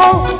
Hare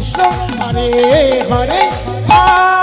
Krishna Hare Hare Hare